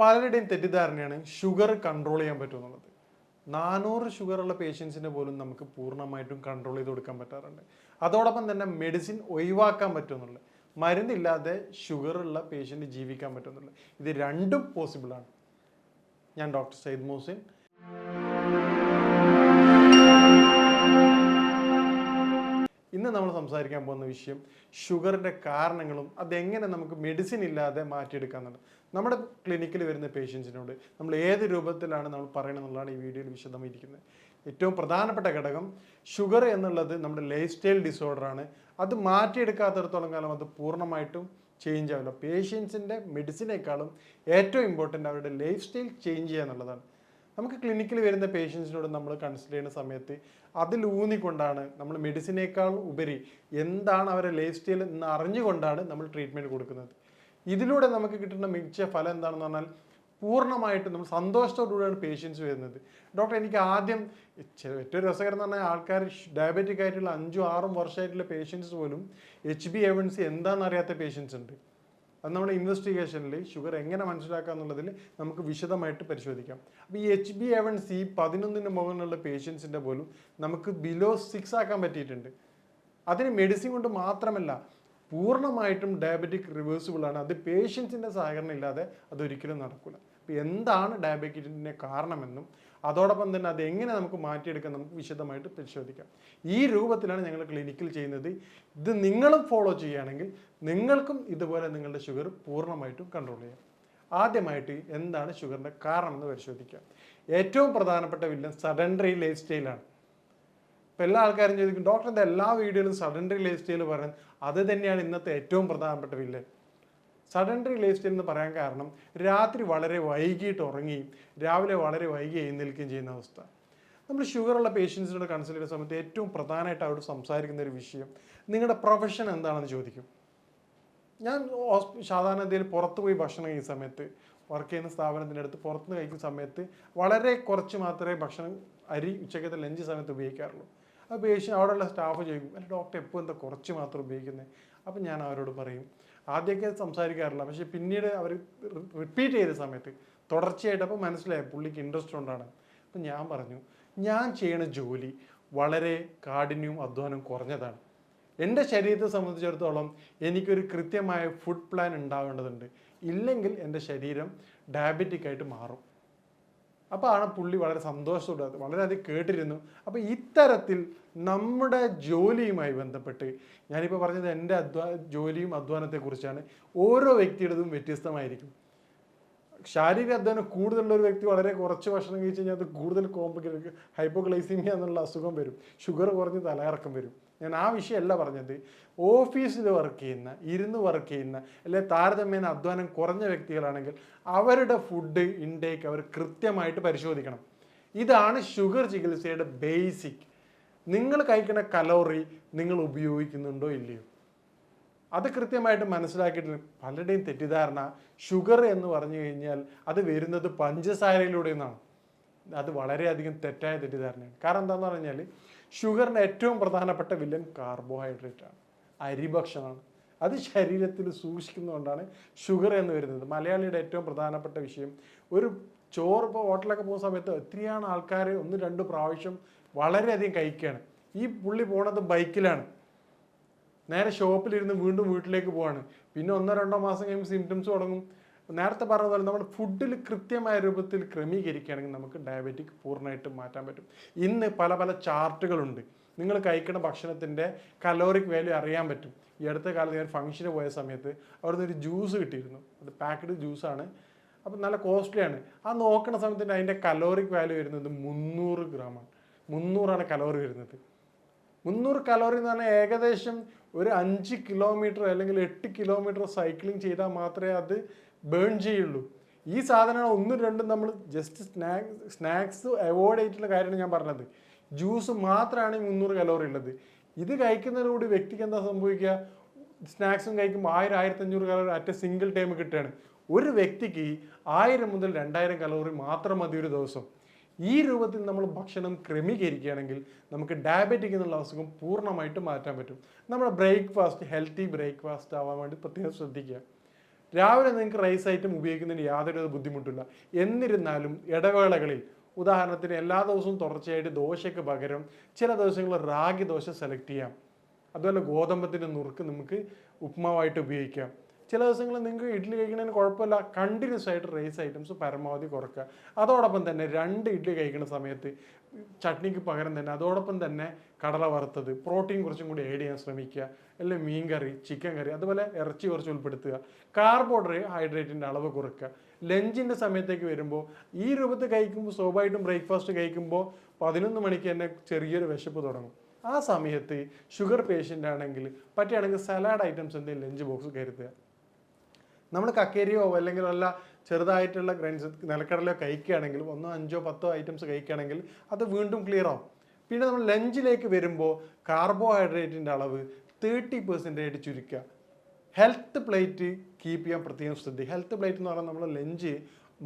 പലരുടെയും തെറ്റിദ്ധാരണയാണ് sugar control ചെയ്യാൻ പറ്റുമെന്നുള്ളത്. നാനൂറ് ഷുഗറുള്ള പേഷ്യൻസിനെ പോലും നമുക്ക് പൂർണമായിട്ടും കൺട്രോൾ ചെയ്ത് കൊടുക്കാൻ പറ്റാറുണ്ട്. അതോടൊപ്പം തന്നെ മെഡിസിൻ ഒഴിവാക്കാൻ പറ്റുമെന്നുള്ളത്. മരുന്നില്ലാതെ ഷുഗർ ഉള്ള പേഷ്യന്റ് ജീവിക്കാൻ പറ്റുന്നുള്ളത് ഇത് രണ്ടും പോസിബിളാണ് ഞാൻ ഡോക്ടർ സയ്യിദ് മോസിൻ ഇന്ന് നമ്മൾ സംസാരിക്കാൻ പോകുന്ന വിഷയം ഷുഗറിന്റെ കാരണങ്ങളും അതെങ്ങനെ നമുക്ക് മെഡിസിൻ ഇല്ലാതെ മാറ്റിയെടുക്കാന്നുള്ളത് നമ്മുടെ ക്ലിനിക്കിൽ വരുന്ന പേഷ്യൻസിനോട് നമ്മൾ ഏത് രൂപത്തിലാണ് നമ്മൾ പറയണമെന്നുള്ളതാണ് ഈ വീഡിയോയിൽ വിശദമായിരിക്കുന്നത്. ഏറ്റവും പ്രധാനപ്പെട്ട ഘടകം ഷുഗർ എന്നുള്ളത് നമ്മുടെ ലൈഫ് സ്റ്റൈൽ ഡിസോർഡറാണ് അത് മാറ്റിയെടുക്കാത്തിടത്തോളം കാലം അത് പൂർണമായിട്ടും ചേഞ്ച് ആവില്ല. പേഷ്യൻസിന്റെ മെഡിസിനേക്കാളും ഏറ്റവും ഇമ്പോർട്ടന്റ് അവരുടെ ലൈഫ് സ്റ്റൈൽ ചേഞ്ച് ചെയ്യുക എന്നുള്ളതാണ്. നമുക്ക് ക്ലിനിക്കിൽ വരുന്ന പേഷ്യൻസിനോട് നമ്മൾ കൺസൾട്ട് ചെയ്യുന്ന സമയത്ത് അതിൽ ഊന്നിക്കൊണ്ടാണ് നമ്മൾ മെഡിസിനേക്കാൾ ഉപരി എന്താണ് അവരുടെ ലൈഫ് സ്റ്റൈൽ എന്ന് അറിഞ്ഞുകൊണ്ടാണ് നമ്മൾ ട്രീറ്റ്മെന്റ് കൊടുക്കുന്നത്. ഇതിലൂടെ നമുക്ക് കിട്ടുന്ന മികച്ച ഫലം എന്താണെന്ന് പറഞ്ഞാൽ പൂർണമായിട്ടും നമ്മൾ സന്തോഷത്തോടുകൂടിയാണ് പേഷ്യൻസ് വരുന്നത്. ഡോക്ടർ എനിക്ക് ആദ്യം ഏറ്റവും രസകരം എന്ന് പറഞ്ഞാൽ ആൾക്കാർ ഡയബറ്റിക് ആയിട്ടുള്ള അഞ്ചും ആറും വർഷമായിട്ടുള്ള പേഷ്യൻസ് പോലും H B A one C എന്താണെന്ന് അറിയാത്ത പേഷ്യൻസ് ഉണ്ട്. അത് നമ്മുടെ ഇൻവെസ്റ്റിഗേഷനിൽ ഷുഗർ എങ്ങനെ മനസ്സിലാക്കുക എന്നുള്ളതിൽ നമുക്ക് വിശദമായിട്ട് പരിശോധിക്കാം. അപ്പോൾ ഈ എച്ച് ബി എവൺ സി പതിനൊന്നിന് മുകളിലുള്ള പേഷ്യൻസിന്റെ പോലും നമുക്ക് ബിലോ സിക്സ് ആക്കാൻ പറ്റിയിട്ടുണ്ട്. അതിന് മെഡിസിൻ കൊണ്ട് മാത്രമല്ല പൂർണമായിട്ടും ഡയബറ്റിക് റിവേഴ്സിബിൾ ആണ്. അത് പേഷ്യൻസിന്റെ സഹകരണം ഇല്ലാതെ അതൊരിക്കലും നടക്കില്ല അപ്പോൾ എന്താണ് ഡയബറ്റിക്കിന്റെ കാരണമെന്നും അതോടൊപ്പം തന്നെ അത് എങ്ങനെ നമുക്ക് മാറ്റിയെടുക്കാൻ നമുക്ക് വിശദമായിട്ട് പരിശോധിക്കാം. ഈ രൂപത്തിലാണ് ഞങ്ങൾ ക്ലിനിക്കിൽ ചെയ്യുന്നത്. ഇത് നിങ്ങളും ഫോളോ ചെയ്യുകയാണെങ്കിൽ നിങ്ങൾക്കും ഇതുപോലെ നിങ്ങളുടെ ഷുഗർ പൂർണമായിട്ടും കൺട്രോൾ ചെയ്യാം. ആദ്യമായിട്ട് എന്താണ് ഷുഗറിന്റെ കാരണമെന്ന് പരിശോധിക്കാം. ഏറ്റവും പ്രധാനപ്പെട്ട വില്ലൻ സഡൻഡറി ലൈഫ് സ്റ്റൈലാണ് ഇപ്പം എല്ലാ ആൾക്കാരും ചോദിക്കും ഡോക്ടറിന്റെ എല്ലാ വീഡിയോയിലും സഡൻഡറി ലൈഫ് സ്റ്റൈൽ പറയുന്നത്? അത് തന്നെയാണ് ഇന്നത്തെ ഏറ്റവും പ്രധാനപ്പെട്ട വില്ലൻ. സഡൻഡറി ലൈഫ് സ്റ്റൈൽ എന്ന് പറയാൻ കാരണം രാത്രി വളരെ വൈകിട്ട് ഉറങ്ങി രാവിലെ വളരെ വൈകി എഴുന്നേൽക്കുകയും ചെയ്യുന്ന അവസ്ഥ. നമ്മൾ ഷുഗറുള്ള പേഷ്യൻസിനോട് കൺസൾട്ട് ചെയ്യുന്ന സമയത്ത് ഏറ്റവും പ്രധാനമായിട്ട് അവരോട് സംസാരിക്കുന്ന ഒരു വിഷയം നിങ്ങളുടെ പ്രൊഫഷൻ എന്താണെന്ന് ചോദിക്കും. ഞാൻ സാധാരണ എന്തെങ്കിലും പുറത്ത് പോയി ഭക്ഷണം കഴിക്കുന്ന സമയത്ത് വർക്ക് ചെയ്യുന്ന സ്ഥാപനത്തിന്റെ അടുത്ത് പുറത്തുനിന്ന് കഴിക്കുന്ന സമയത്ത് വളരെ കുറച്ച് മാത്രമേ ഭക്ഷണം അരി ഉച്ചക്കത്തെ ലഞ്ച് സമയത്ത് ഉപയോഗിക്കാറുള്ളൂ. അപ്പോൾ പേഷ്യൻ അവിടെയുള്ള സ്റ്റാഫ് ചോദിക്കും അല്ല ഡോക്ടർ എപ്പോൾ എന്താ കുറച്ച് മാത്രം ഉപയോഗിക്കുന്നത് അപ്പം ഞാൻ അവരോട് പറയും ആദ്യമൊക്കെ സംസാരിക്കാറില്ല പക്ഷേ പിന്നീട് അവർ റിപ്പീറ്റ് ചെയ്ത സമയത്ത് തുടർച്ചയായിട്ട് അപ്പോൾ മനസ്സിലായി പുള്ളിക്ക് ഇൻട്രസ്റ്റ് ഉണ്ടാണ് അപ്പം ഞാൻ പറഞ്ഞു ഞാൻ ചെയ്യണ ജോലി വളരെ കാഠിന്യവും അധ്വാനവും കുറഞ്ഞതാണ്. എന്റെ ശരീരത്തെ സംബന്ധിച്ചിടത്തോളം എനിക്കൊരു കൃത്യമായ ഫുഡ് പ്ലാൻ ഉണ്ടാവേണ്ടതുണ്ട്. ഇല്ലെങ്കിൽ എന്റെ ശരീരം ഡയബറ്റിക് ആയിട്ട് മാറും. അപ്പോൾ ആണ് പുള്ളി വളരെ സന്തോഷത്തോടെ വളരെയധികം കേട്ടിരുന്നു. അപ്പോൾ ഇത്തരത്തിൽ നമ്മുടെ ജോലിയുമായി ബന്ധപ്പെട്ട് ഞാനിപ്പോൾ പറഞ്ഞത് എന്റെ അധ്വാ ജോലിയും അധ്വാനത്തെക്കുറിച്ചാണ്. ഓരോ വ്യക്തിയുടേതും വ്യത്യസ്തമായിരിക്കും. ശാരീരിക അധ്വാനം കൂടുതലുള്ള ഒരു വ്യക്തി വളരെ കുറച്ച് ഭക്ഷണം കഴിച്ച് കഴിഞ്ഞാൽ അത് കൂടുതൽ കോംപ്ലിക്കേറ്റഡ് ഹൈപ്പോഗ്ലൈസീമിയ എന്നുള്ള അസുഖം വരും. ഷുഗർ കുറഞ്ഞ് തലയിറക്കം വരും. ഞാൻ ആ വിഷയമല്ല പറഞ്ഞത്. ഓഫീസിൽ വർക്ക് ചെയ്യുന്ന ഇരുന്ന് വർക്ക് ചെയ്യുന്ന അല്ലെ താരതമ്യേന അധ്വാനം കുറഞ്ഞ വ്യക്തികളാണെങ്കിൽ അവരുടെ ഫുഡ് ഇൻടേക്ക് അവർ കൃത്യമായിട്ട് പരിശോധിക്കണം. ഇതാണ് ഷുഗർ ചികിത്സയുടെ ബേസിക് നിങ്ങൾ കഴിക്കുന്ന കലോറി നിങ്ങൾ ഉപയോഗിക്കുന്നുണ്ടോ ഇല്ലയോ? അത് കൃത്യമായിട്ട് മനസ്സിലാക്കിയിട്ട് പലരുടെയും തെറ്റിദ്ധാരണ ഷുഗർ എന്ന് പറഞ്ഞു കഴിഞ്ഞാൽ അത് വരുന്നത് പഞ്ചസാരയിലൂടെ നിന്നാണ് അത് വളരെയധികം തെറ്റായ തെറ്റിദ്ധാരണയാണ്. കാരണം എന്താണെന്ന് പറഞ്ഞാൽ ഷുഗറിന്റെ ഏറ്റവും പ്രധാനപ്പെട്ട വില്ലൻ കാർബോഹൈഡ്രേറ്റ് ആണ്. അരി അരിഭക്ഷണമാണ് അത് ശരീരത്തിൽ സൂക്ഷിക്കുന്നതുകൊണ്ടാണ് ഷുഗർ എന്ന് വരുന്നത്. മലയാളിയുടെ ഏറ്റവും പ്രധാനപ്പെട്ട വിഷയം ഒരു ചോറ് ഇപ്പോൾ ഹോട്ടലൊക്കെ പോകുന്ന സമയത്ത് എത്രയാണ് ആൾക്കാർ ഒന്ന് രണ്ട് പ്രാവശ്യം വളരെയധികം കഴിക്കുകയാണ്. ഈ പുള്ളി പോണത് ബൈക്കിലാണ്. നേരെ ഷോപ്പിലിരുന്ന് വീണ്ടും വീട്ടിലേക്ക് പോവാണ്. പിന്നെ ഒന്നോ രണ്ടോ മാസം കഴിയുമ്പോൾ സിംറ്റംസ് തുടങ്ങും. നേരത്തെ പറഞ്ഞ പോലെ നമ്മൾ ഫുഡിൽ കൃത്യമായ രൂപത്തിൽ ക്രമീകരിക്കുകയാണെങ്കിൽ നമുക്ക് ഡയബറ്റിക് പൂർണമായിട്ട് മാറ്റാൻ പറ്റും. ഇന്ന് പല പല ചാർട്ടുകളുണ്ട്. നിങ്ങൾ കഴിക്കുന്ന ഭക്ഷണത്തിന്റെ കലോറിക് വാല്യൂ അറിയാൻ പറ്റും. ഈ അടുത്ത കാലത്ത് ഞാൻ ഫംഗ്ഷന് പോയ സമയത്ത് അവിടുന്ന് ഒരു ജ്യൂസ് കിട്ടിയിരുന്നു. അത് പാക്ക്ഡ് ജ്യൂസാണ് അപ്പം നല്ല കോസ്റ്റ്ലിയാണ് ആ നോക്കുന്ന സമയത്ത് അതിന്റെ കലോറിക് വാല്യൂ വരുന്നത് മുന്നൂറ് ഗ്രാമാണ് മുന്നൂറാണ് കലോറി വരുന്നത്. മുന്നൂറ് കലോറി എന്ന് പറഞ്ഞാൽ ഏകദേശം ഒരു അഞ്ച് കിലോമീറ്റർ അല്ലെങ്കിൽ എട്ട് കിലോമീറ്റർ സൈക്ലിംഗ് ചെയ്താൽ മാത്രമേ അത് ബേൺ ചെയ്യുള്ളൂ. ഈ സാധനങ്ങൾ ഒന്നും രണ്ടും നമ്മൾ ജസ്റ്റ് സ്നാക്സ് സ്നാക്സ് അവോയ്ഡ് ചെയ്തിട്ടുള്ള കാര്യമാണ് ഞാൻ പറഞ്ഞത്. ജ്യൂസ് മാത്രമാണ് ഈ മുന്നൂറ് കലോറി ഉള്ളത്. ഇത് കഴിക്കുന്നതിലൂടെ വ്യക്തിക്ക് എന്താ സംഭവിക്കുക? സ്നാക്സും കഴിക്കുമ്പോൾ ആയിരം ആയിരത്തി അഞ്ഞൂറ് കലോറി അറ്റ് സിംഗിൾ ടൈം കിട്ടുകയാണ്. ഒരു വ്യക്തിക്ക് ആയിരം മുതൽ രണ്ടായിരം കലോറി മാത്രം മതി ഒരു ദിവസം. ഈ രൂപത്തിൽ നമ്മൾ ഭക്ഷണം ക്രമീകരിക്കുകയാണെങ്കിൽ നമുക്ക് ഡയബറ്റിക് എന്നുള്ള അസുഖം പൂർണമായിട്ട് മാറ്റാൻ പറ്റും. നമ്മുടെ ബ്രേക്ക്ഫാസ്റ്റ് ഹെൽത്തി ബ്രേക്ക്ഫാസ്റ്റ് ആവാൻ വേണ്ടി പ്രത്യേകം ശ്രദ്ധിക്കുക. രാവിലെ നിങ്ങൾക്ക് റൈസ് ഐറ്റം ഉപയോഗിക്കുന്നതിന് യാതൊരു ബുദ്ധിമുട്ടില്ല എന്നിരുന്നാലും ഇടവേളകളിൽ ഉദാഹരണത്തിന് എല്ലാ ദിവസവും തുടർച്ചയായിട്ട് ദോശയ്ക്ക് പകരം ചില ദിവസങ്ങളിൽ റാഗി ദോശ സെലക്ട് ചെയ്യാം. അതുപോലെ ഗോതമ്പത്തിന്റെ നുറുക്ക് നമുക്ക് ഉപ്മാവായിട്ട് ഉപയോഗിക്കാം. ചില ദിവസങ്ങളിൽ നിങ്ങൾക്ക് ഇഡ്ഡലി കഴിക്കുന്നതിന് കുഴപ്പമില്ല. കണ്ടിന്യൂസ് ആയിട്ട് റൈസ് ഐറ്റംസ് പരമാവധി കുറക്കുക. അതോടൊപ്പം തന്നെ രണ്ട് ഇഡ്ഡലി കഴിക്കുന്ന സമയത്ത് ചട്നിക്ക് പകരം തന്നെ അതോടൊപ്പം തന്നെ കടല വറുത്തത് പ്രോട്ടീൻ കുറച്ചും കൂടി ഏഡ് ചെയ്യാൻ ശ്രമിക്കുക. അല്ലെങ്കിൽ മീൻ കറി ചിക്കൻ കറി അതുപോലെ ഇറച്ചി കുറച്ച് ഉൾപ്പെടുത്തുക. കാർബോഹൈഡ്രേറ്റിന്റെ അളവ് കുറയ്ക്കുക ലഞ്ചിന്റെ സമയത്തേക്ക് വരുമ്പോൾ ഈ രൂപത്തിൽ കഴിക്കുമ്പോൾ സ്വാഭാവികമായിട്ടും ബ്രേക്ക്ഫാസ്റ്റ് കഴിക്കുമ്പോൾ പതിനൊന്ന് മണിക്ക് തന്നെ ചെറിയൊരു വിശപ്പ് തുടങ്ങും. ആ സമയത്ത് ഷുഗർ പേഷ്യന്റ് ആണെങ്കിൽ പറ്റുകയാണെങ്കിൽ സലാഡ് ഐറ്റംസ് എന്തെങ്കിലും ലഞ്ച് ബോക്സ് കരുതുക. നമ്മൾ കക്കേരിയോ അല്ലെങ്കിൽ വല്ല ചെറുതായിട്ടുള്ള ഗ്രൈൻസ് നിലക്കടലയോ കഴിക്കുകയാണെങ്കിൽ ഒന്നോ അഞ്ചോ പത്തോ ഐറ്റംസ് കഴിക്കുകയാണെങ്കിൽ അത് വീണ്ടും ക്ലിയർ ആവും. പിന്നെ നമ്മൾ ലഞ്ചിലേക്ക് വരുമ്പോൾ കാർബോഹൈഡ്രേറ്റിന്റെ അളവ് തേർട്ടി പെർസെന്റേജ് ചുരുക്കുക. ഹെൽത്ത് പ്ലേറ്റ് കീപ്പ് ചെയ്യാൻ പ്രത്യേകം ശ്രദ്ധിക്കുക. ഹെൽത്ത് പ്ലേറ്റ് എന്ന് പറഞ്ഞാൽ നമ്മൾ ലഞ്ച്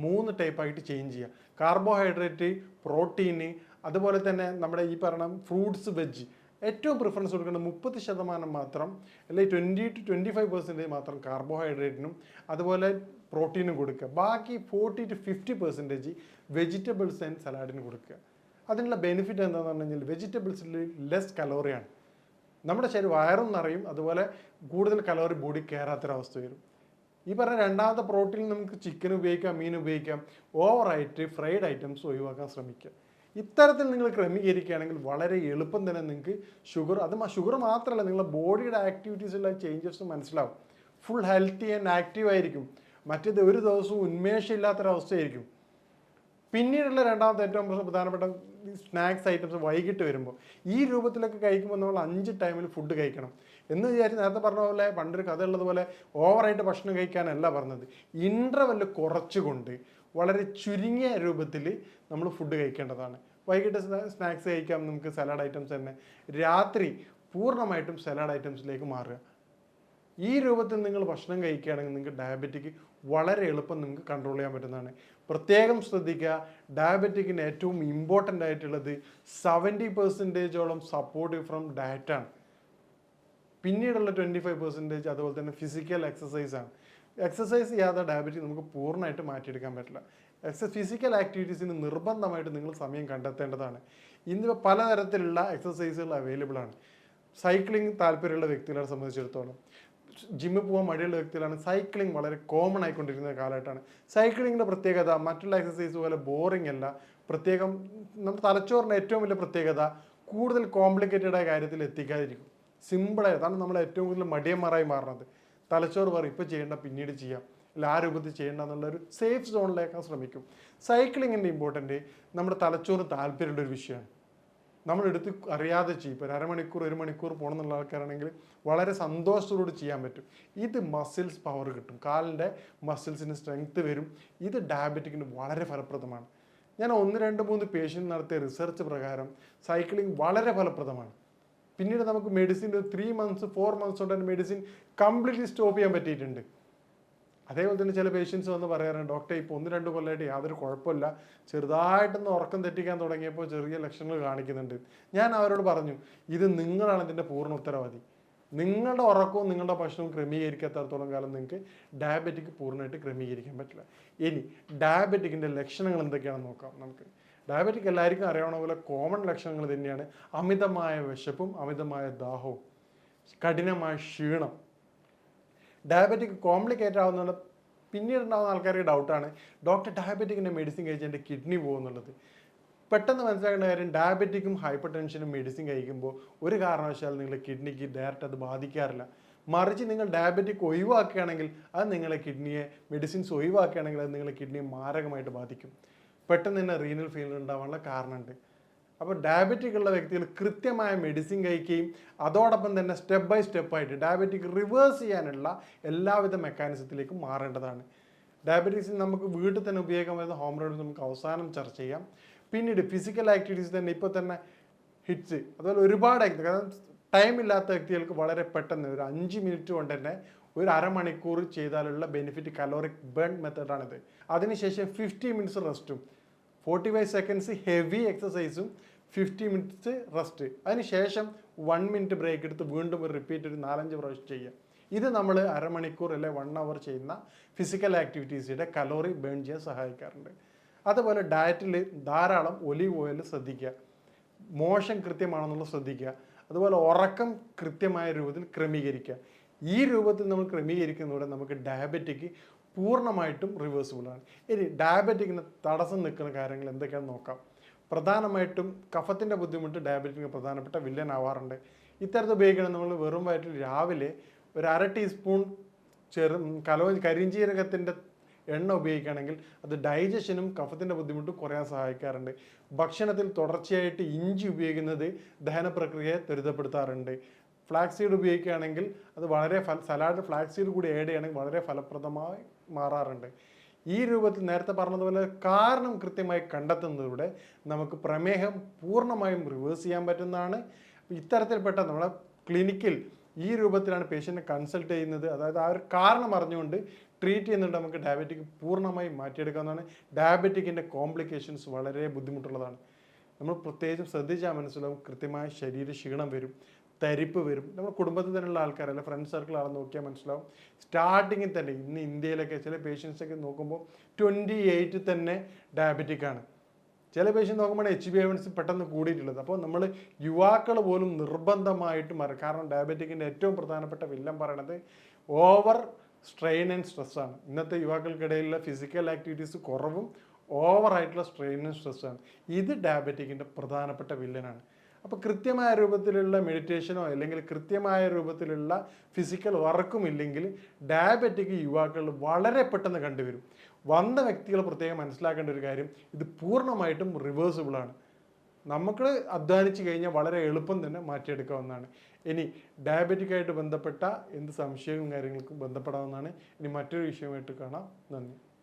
മൂന്ന് ടൈപ്പായിട്ട് ചേഞ്ച് ചെയ്യുക. കാർബോഹൈഡ്രേറ്റ് പ്രോട്ടീന് അതുപോലെ തന്നെ നമ്മുടെ ഈ പറഞ്ഞ ഫ്രൂട്ട്സ് വെജ് ഏറ്റവും പ്രിഫറൻസ് കൊടുക്കേണ്ടത് മുപ്പത് ശതമാനം മാത്രം അല്ലെങ്കിൽ twenty two twenty five percentage മാത്രം കാർബോഹൈഡ്രേറ്റിനും അതുപോലെ പ്രോട്ടീനും കൊടുക്കുക. ബാക്കി forty to fifty percentage vegetables and സലാഡിന് കൊടുക്കുക. അതിനുള്ള ബെനിഫിറ്റ് എന്താണെന്ന് പറഞ്ഞു കഴിഞ്ഞാൽ വെജിറ്റബിൾസിൽ ലെസ് കലോറിയാണ് നമ്മുടെ ശരീരം വയറും നിറയും അതുപോലെ കൂടുതൽ കലോറി ബോഡി കയറാത്തൊരവസ്ഥ വരും. ഈ പറഞ്ഞ രണ്ടാമത്തെ പ്രോട്ടീൻ നമുക്ക് ചിക്കൻ ഉപയോഗിക്കാം മീൻ ഉപയോഗിക്കാം. ഓവറായിട്ട് ഫ്രൈഡ് ഐറ്റംസ് ഒഴിവാക്കാൻ ശ്രമിക്കുക. ഇത്തരത്തിൽ നിങ്ങൾ ക്രമീകരിക്കുകയാണെങ്കിൽ വളരെ എളുപ്പം തന്നെ നിങ്ങൾക്ക് ഷുഗർ അത് ഷുഗർ മാത്രമല്ല നിങ്ങളുടെ ബോഡിയുടെ ആക്ടിവിറ്റീസിലുള്ള ചേഞ്ചസ് മനസ്സിലാവും. ഫുൾ ഹെൽത്തി ആൻഡ് ആക്റ്റീവ് ആയിരിക്കും. മറ്റേത് ഒരു ദിവസവും ഉന്മേഷമില്ലാത്തൊരവസ്ഥയായിരിക്കും. പിന്നീടുള്ള രണ്ടാമത്തെ ഏറ്റവും പ്രധാനപ്പെട്ട സ്നാക്സ് ഐറ്റംസ് വൈകിട്ട് വരുമ്പോൾ ഈ രൂപത്തിലൊക്കെ കഴിക്കുമ്പോൾ നമ്മൾ അഞ്ച് ടൈമിൽ ഫുഡ് കഴിക്കണം. എന്ന് വിചാരിച്ച് നേരത്തെ പറഞ്ഞ പോലെ പണ്ടൊരു കഥ ഉള്ളതുപോലെ ഓവറായിട്ട് ഭക്ഷണം കഴിക്കാനല്ല പറഞ്ഞത്. ഇന്റർവെൽ കുറച്ചുകൊണ്ട് വളരെ ചുരുങ്ങിയ രൂപത്തിൽ നമ്മൾ ഫുഡ് കഴിക്കേണ്ടതാണ്. വൈകിട്ട് സ്നാക്സ് കഴിക്കാം നമുക്ക് സലാഡ് ഐറ്റംസ് തന്നെ. രാത്രി പൂർണമായിട്ടും സലാഡ് ഐറ്റംസിലേക്ക് മാറുക. ഈ രൂപത്തിൽ നിങ്ങൾ ഭക്ഷണം കഴിക്കുകയാണെങ്കിൽ നിങ്ങൾക്ക് ഡയബറ്റിക് വളരെ എളുപ്പം നിങ്ങൾക്ക് കൺട്രോൾ ചെയ്യാൻ പറ്റുന്നതാണ്. പ്രത്യേകം ശ്രദ്ധിക്കുക ഡയബറ്റിക്കിന് ഏറ്റവും ഇമ്പോർട്ടന്റ് ആയിട്ടുള്ളത് സെവന്റി പെർസെന്റേജോളം സപ്പോർട്ട് ഫ്രം ഡയറ്റാണ് പിന്നീടുള്ള ട്വന്റി ഫൈവ് പെർസെന്റേജ് അതുപോലെ തന്നെ ഫിസിക്കൽ എക്സസൈസാണ് എക്സസൈസ് ചെയ്യാതെ ഡയബറ്റിക് നമുക്ക് പൂർണമായിട്ട് മാറ്റിയെടുക്കാൻ പറ്റില്ല. എക്സ ഫിസിക്കൽ ആക്ടിവിറ്റീസിന് നിർബന്ധമായിട്ട് നിങ്ങൾ സമയം കണ്ടെത്തേണ്ടതാണ്. ഇന്നിപ്പോൾ പലതരത്തിലുള്ള എക്സസൈസുകൾ അവൈലബിൾ ആണ്. സൈക്ലിംഗ് താല്പര്യമുള്ള വ്യക്തികളെ സംബന്ധിച്ചിടത്തോളം. ജിമ്മിൽ പോകാൻ മടിയുള്ള വ്യക്തികളാണ്. സൈക്ലിംഗ് വളരെ കോമൺ ആയിക്കൊണ്ടിരിക്കുന്ന കാലഘട്ടമാണ്. സൈക്ലിങ്ങിന്റെ പ്രത്യേകത മറ്റുള്ള എക്സസൈസ് പോലെ ബോറിംഗ് അല്ല. പ്രത്യേകം നമ്മുടെ തലച്ചോറിന്റെ ഏറ്റവും വലിയ പ്രത്യേകത കൂടുതൽ കോംപ്ലിക്കേറ്റഡ് ആയ കാര്യത്തിൽ എത്തിക്കാതിരിക്കും. സിമ്പിളായി അതാണ് നമ്മൾ ഏറ്റവും കൂടുതൽ മടിയന്മാരായി മാറുന്നത്. തലച്ചോറ് പറയും ഇപ്പോൾ ചെയ്യേണ്ട പിന്നീട് ചെയ്യാം. അല്ല ആ രൂപത്തിൽ ചെയ്യേണ്ട എന്നുള്ളൊരു സേഫ് സോണിലേക്കാൻ ശ്രമിക്കും. സൈക്ലിങ്ങിന്റെ ഇമ്പോർട്ടന്റ് നമ്മുടെ തലച്ചോറ് താല്പര്യമുള്ള ഒരു വിഷയമാണ്. നമ്മൾ എടുത്ത് അറിയാതെ ചെയ്യും. ഇപ്പോൾ അരമണിക്കൂർ ഒരു മണിക്കൂർ പോകണം എന്നുള്ള ആൾക്കാരാണെങ്കിൽ വളരെ സന്തോഷത്തോട് ചെയ്യാൻ പറ്റും. ഇത് മസിൽസ് പവർ കിട്ടും. കാലിന്റെ മസിൽസിന് സ്ട്രെങ്ത് വരും. ഇത് ഡയബറ്റിക്കിന് വളരെ ഫലപ്രദമാണ്. ഞാൻ ഒന്ന് രണ്ട് മൂന്ന് പേഷ്യന്റ് നടത്തിയ റിസർച്ച് പ്രകാരം സൈക്ലിംഗ് വളരെ ഫലപ്രദമാണ്. പിന്നീട് നമുക്ക് മെഡിസിൻ ഒരു ത്രീ മന്ത്സ് ഫോർ മന്ത്സ് കൊണ്ട് തന്നെ മെഡിസിൻ കംപ്ലീറ്റ്ലി സ്റ്റോപ്പ് ചെയ്യാൻ പറ്റിയിട്ടുണ്ട്. അതേപോലെ തന്നെ ചില പേഷ്യൻസ് വന്ന് പറയാറുണ്ട് ഡോക്ടർ ഇപ്പോൾ ഒന്ന് രണ്ട് കൊല്ലമായിട്ട് യാതൊരു കുഴപ്പമില്ല. ചെറുതായിട്ടൊന്ന് ഉറക്കം തെറ്റിക്കാൻ തുടങ്ങിയപ്പോൾ ചെറിയ ലക്ഷണങ്ങൾ കാണിക്കുന്നുണ്ട്. ഞാൻ അവരോട് പറഞ്ഞു ഇത് നിങ്ങളാണ് ഇതിന്റെ പൂർണ ഉത്തരവാദി. നിങ്ങളുടെ ഉറക്കവും നിങ്ങളുടെ ഭക്ഷണവും ക്രമീകരിക്കാത്തടത്തോളം കാലം നിങ്ങൾക്ക് ഡയബറ്റിക് പൂർണമായിട്ട് ക്രമീകരിക്കാൻ പറ്റില്ല. ഇനി ഡയബറ്റിക്കിന്റെ ലക്ഷണങ്ങൾ എന്തൊക്കെയാണെന്ന് നോക്കാം നമുക്ക്. ഡയബറ്റിക് എല്ലാവർക്കും അറിയാവുന്ന പോലെ കോമൺ ലക്ഷണങ്ങൾ തന്നെയാണ്. അമിതമായ വിശപ്പും അമിതമായ ദാഹവും കഠിനമായ ക്ഷീണം. ഡയബറ്റിക് കോംപ്ലിക്കേറ്റ് ആവുന്നത് പിന്നീട് ഉണ്ടാകുന്ന ആൾക്കാർക്ക് ഡൗട്ടാണ് ഡോക്ടർ ഡയബറ്റിക്കിന്റെ മെഡിസിൻ കഴിച്ച് എന്റെ കിഡ്നി പോകുന്നുള്ളത്. പെട്ടെന്ന് മനസ്സിലാക്കേണ്ട കാര്യം ഡയബറ്റിക്കും ഹൈപ്പർ ടെൻഷനും മെഡിസിൻ കഴിക്കുമ്പോൾ ഒരു കാരണവശാലും നിങ്ങളുടെ കിഡ്നിക്ക് ഡയറക്റ്റ് അത് ബാധിക്കാറില്ല. മറിച്ച് നിങ്ങൾ ഡയബറ്റിക് ഒഴിവാക്കുകയാണെങ്കിൽ അത് നിങ്ങളെ കിഡ്നിയെ മെഡിസിൻസ് ഒഴിവാക്കുകയാണെങ്കിൽ അത് നിങ്ങളെ കിഡ്നിയെ മാരകമായിട്ട് ബാധിക്കും. പെട്ടെന്ന് തന്നെ റീനൽ ഫെയിൽ ഉണ്ടാവാനുള്ള കാരണമുണ്ട്. അപ്പോൾ ഡയബറ്റിക് ഉള്ള വ്യക്തികൾ കൃത്യമായ മെഡിസിൻ കഴിക്കുകയും അതോടൊപ്പം തന്നെ സ്റ്റെപ്പ് ബൈ സ്റ്റെപ്പായിട്ട് ഡയബറ്റിക് റിവേഴ്സ് ചെയ്യാനുള്ള എല്ലാവിധ മെക്കാനിസത്തിലേക്കും മാറേണ്ടതാണ്. ഡയബറ്റിക്സിൽ നമുക്ക് വീട്ടിൽ തന്നെ ഉപയോഗിക്കാൻ വരുന്ന ഹോം റെമഡീസ് നമുക്ക് അവസാനം ചർച്ച ചെയ്യാം. പിന്നീട് ഫിസിക്കൽ ആക്ടിവിറ്റീസ് തന്നെ ഇപ്പോൾ തന്നെ ഹിറ്റ്സ് അതുപോലെ ഒരുപാട് ആക്ടി- കാരണം ടൈം ഇല്ലാത്ത വ്യക്തികൾക്ക് വളരെ പെട്ടെന്ന് ഒരു അഞ്ച് മിനിറ്റ് കൊണ്ട് തന്നെ ഒരു അരമണിക്കൂർ ചെയ്താലുള്ള ബെനിഫിറ്റ് കലോറിക് ബേൺ മെത്തേഡാണിത് അതിനുശേഷം ഫിഫ്റ്റി മിനിറ്റ്സ് റെസ്റ്റും ഫോർട്ടി ഫൈവ് സെക്കൻഡ്സ് ഹെവി എക്സസൈസും ഫിഫ്റ്റി മിനിറ്റ്സ് റെസ്റ്റ് അതിനുശേഷം വൺ മിനിറ്റ് ബ്രേക്ക് എടുത്ത് വീണ്ടും ഒരു റിപ്പീറ്റ് ഒരു നാലഞ്ച് പ്രാവശ്യം ചെയ്യുക. ഇത് നമ്മൾ അരമണിക്കൂർ അല്ലെ വൺ അവർ ചെയ്യുന്ന ഫിസിക്കൽ ആക്ടിവിറ്റീസിന്റെ കലോറി ബേൺ ചെയ്യാൻ സഹായിക്കാറുണ്ട്. അതുപോലെ ഡയറ്റിൽ ധാരാളം ഒലിവ് ഓയിൽ ശ്രദ്ധിക്കുക. മോശം കൃത്യമാണെന്നുള്ളത് ശ്രദ്ധിക്കുക. അതുപോലെ ഉറക്കം കൃത്യമായ രൂപത്തിൽ ക്രമീകരിക്കുക. ഈ രൂപത്തിൽ നമ്മൾ ക്രമീകരിക്കുന്നതോടെ നമുക്ക് ഡയബറ്റിക് പൂർണമായിട്ടും റിവേഴ്സിബിൾ ആണ്. ഇനി ഡയബറ്റിക്കിന് തടസ്സം നിൽക്കുന്ന കാര്യങ്ങൾ എന്തൊക്കെയാണെന്ന് നോക്കാം. പ്രധാനമായിട്ടും കഫത്തിന്റെ ബുദ്ധിമുട്ട് ഡയബറ്റിക്കിന് പ്രധാനപ്പെട്ട വില്ലൻ ആവാറുണ്ട്. ഇത്തരത്തിൽ ഉപയോഗിക്കണം നമ്മൾ വെറും വയറ്റിൽ രാവിലെ ഒരു അര ടീസ്പൂൺ ചെറു കലോ കരിഞ്ചീരകത്തിന്റെ എണ്ണ ഉപയോഗിക്കുകയാണെങ്കിൽ അത് ഡൈജഷനും കഫത്തിന്റെ ബുദ്ധിമുട്ടും കുറയാൻ സഹായിക്കാറുണ്ട്. ഭക്ഷണത്തിൽ തുടർച്ചയായിട്ട് ഇഞ്ചി ഉപയോഗിക്കുന്നത് ദഹന പ്രക്രിയയെ ത്വരിതപ്പെടുത്താറുണ്ട്. ഫ്ലാക്സ് സീഡ് ഉപയോഗിക്കുകയാണെങ്കിൽ അത് വളരെ ഫല സലാഡ് ഫ്ലാക്സ് സീഡ് കൂടി ആഡ് ചെയ്യുകയാണെങ്കിൽ വളരെ ഫലപ്രദമായി മാറാറുണ്ട്. ഈ രൂപത്തിൽ നേരത്തെ പറഞ്ഞതുപോലെ കാരണം കൃത്യമായി കണ്ടെത്തുന്നതിലൂടെ നമുക്ക് പ്രമേഹം പൂർണമായും റിവേഴ്സ് ചെയ്യാൻ പറ്റുന്നതാണ്. ഇത്തരത്തിൽപ്പെട്ട നമ്മളെ ക്ലിനിക്കിൽ ഈ രൂപത്തിലാണ് പേഷ്യന്റിനെ കൺസൾട്ട് ചെയ്യുന്നത്. അതായത് ആ ഒരു കാരണം അറിഞ്ഞുകൊണ്ട് ട്രീറ്റ് ചെയ്യുന്നുണ്ട് നമുക്ക് ഡയബറ്റിക് പൂർണമായും മാറ്റിയെടുക്കാവുന്നതാണ്. ഡയബറ്റിക്കിന്റെ കോംപ്ലിക്കേഷൻസ് വളരെ ബുദ്ധിമുട്ടുള്ളതാണ്. നമ്മൾ പ്രത്യേകിച്ചും ശ്രദ്ധിച്ചാൽ മനസ്സിലാവും കൃത്യമായ ശരീര ക്ഷീണം വരും. തരിപ്പ് വരും. നമ്മുടെ കുടുംബത്തിൽ തന്നെയുള്ള ആൾക്കാർ ഫ്രണ്ട് സർക്കിൾ ആണെന്ന് നോക്കിയാൽ മനസ്സിലാവും. സ്റ്റാർട്ടിങ്ങിൽ തന്നെ ഇന്ന് ഇന്ത്യയിലൊക്കെ ചില പേഷ്യൻസ് ഒക്കെ നോക്കുമ്പോൾ ട്വന്റി എയ്റ്റ് തന്നെ ഡയബറ്റിക് ആണ്. ചില പേഷ്യന്റ് നോക്കുമ്പോൾ എച്ച് ബി ഐവൻസ് പെട്ടെന്ന് കൂടിയിട്ടുള്ളത്. അപ്പോൾ നമ്മൾ യുവാക്കൾ പോലും നിർബന്ധമായിട്ട് മാറും. കാരണം ഡയബറ്റിക്കിന്റെ ഏറ്റവും പ്രധാനപ്പെട്ട വില്ലൻ പറയണത് ഓവർ സ്ട്രെയിൻ ആൻഡ് സ്ട്രെസ്സാണ് ഇന്നത്തെ യുവാക്കൾക്കിടയിലുള്ള ഫിസിക്കൽ ആക്ടിവിറ്റീസ് കുറവും ഓവറായിട്ടുള്ള സ്ട്രെയിൻ ആൻഡ് സ്ട്രെസ്സാണ് ഇത് ഡയബറ്റിക്കിന്റെ പ്രധാനപ്പെട്ട വില്ലനാണ്. അപ്പോൾ കൃത്യമായ രൂപത്തിലുള്ള മെഡിറ്റേഷനോ അല്ലെങ്കിൽ കൃത്യമായ രൂപത്തിലുള്ള ഫിസിക്കൽ വർക്കും ഇല്ലെങ്കിൽ ഡയബറ്റിക് യുവാക്കൾ വളരെ പെട്ടെന്ന് കണ്ടുവരും. വന്ന വ്യക്തികൾ പ്രത്യേകം മനസ്സിലാക്കേണ്ട ഒരു കാര്യം ഇത് പൂർണമായിട്ടും റിവേഴ്സിബിൾ ആണ്. നമുക്ക് അധ്വാനിച്ച് കഴിഞ്ഞാൽ വളരെ എളുപ്പം തന്നെ മാറ്റിയെടുക്കാവുന്നതാണ് ഇനി ഡയബറ്റിക്കായിട്ട് ബന്ധപ്പെട്ട എന്ത് സംശയവും കാര്യങ്ങൾക്കും ബന്ധപ്പെടാവുന്നതാണ്. ഇനി മറ്റൊരു വിഷയമായിട്ട് കാണാം. നന്ദി.